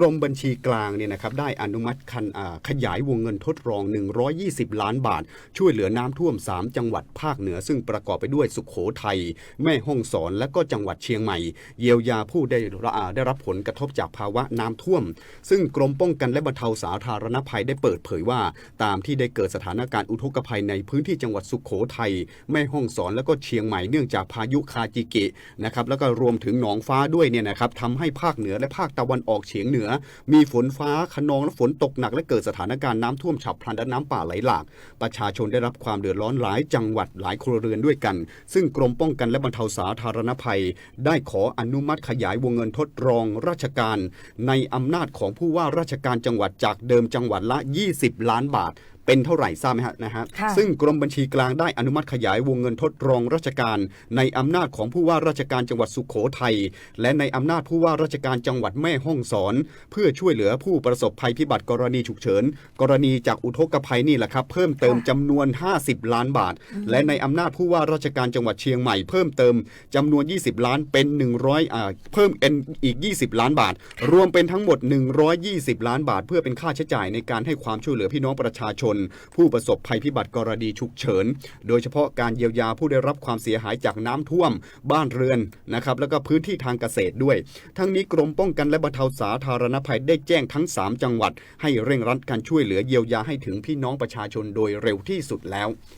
กรมบัญชีกลางเนี่ยนะครับได้อนุมัติคันขยายวงเงินทดลอง 120 ล้านบาท ช่วยเหลือน้ำท่วม 3 จังหวัดภาคเหนือ ซึ่งประกอบไปด้วยสุขโขทัยแม่ฮ่องสอนและก็จังหวัดเชียงใหม่ เยียวยาผู้ได้รับอ่าได้รับผลกระทบจากภาวะน้ำท่วม ซึ่งกรมป้องกันและบรรเทาสาธารณภัยได้เปิดเผยว่า ตามที่ได้เกิดสถานการณ์อุทกภัยในพื้นที่จังหวัดสุขโขทัยแม่ฮ่องสอนและก็เชียงใหม่เนื่องจากพายุคาจิกินะครับแล้วก็รวมถึงหนองฟ้าด้วยเนี่ยนะครับทำให้ภาคเหนือและภาคตะวันออกเฉียงเหนือมีฝนฟ้าขนองและฝนตกหนักและเกิดสถานการณ์น้ำท่วมฉับพลันและน้ำป่าไหลหลาก ประชาชนได้รับความเดือดร้อนหลายจังหวัดหลายครัวเรือนด้วยกัน ซึ่งกรมป้องกันและบรรเทาสาธารณภัย ได้ขออนุมัติขยายวงเงินทดรองราชการ ในอำนาจของผู้ว่าราชการจังหวัดจากเดิมจังหวัดละ 20 ล้านบาท เป็นเท่าไหร่ทราบไหมฮะนะฮะค่ะซึ่งกรมบัญชีกลางได้อนุมัติขยายวงเงินทดลองราชการ ในอำนาจของผู้ว่าราชการจังหวัดสุขโขทัยและในอำนาจผู้ว่าราชการจังหวัดแม่ฮ่องสอน เพื่อช่วยเหลือผู้ประสบภัยพิบัติกรณีฉุกเฉิน กรณีจากอุทกภัยนี่แหละครับ เพิ่มเติมค่ะจำนวน 50 ล้านบาท และในอำนาจผู้ว่าราชการจังหวัดเชียงใหม่เพิ่มเติมจำนวน 20 ล้านเป็น 100อ่าเพิ่มเป็นอีก 20 ล้านบาท รวมเป็นทั้งหมด 120 ล้านบาท เพื่อเป็นค่าใช้จ่ายในการให้ความช่วยเหลือพี่น้องประชาชนผู้ประสบภัยพิบัติกรณีฉุกเฉิน โดยเฉพาะการเยียวยาผู้ได้รับความเสียหายจากน้ำท่วม บ้านเรือนนะครับแล้วก็พื้นที่ทางเกษตรด้วย ทั้งนี้กรมป้องกันและบรรเทาสาธารณภัยได้แจ้งทั้ง 3 จังหวัด ให้เร่งรัดการช่วยเหลือเยียวยาให้ถึงพี่น้องประชาชนโดยเร็วที่สุดแล้ว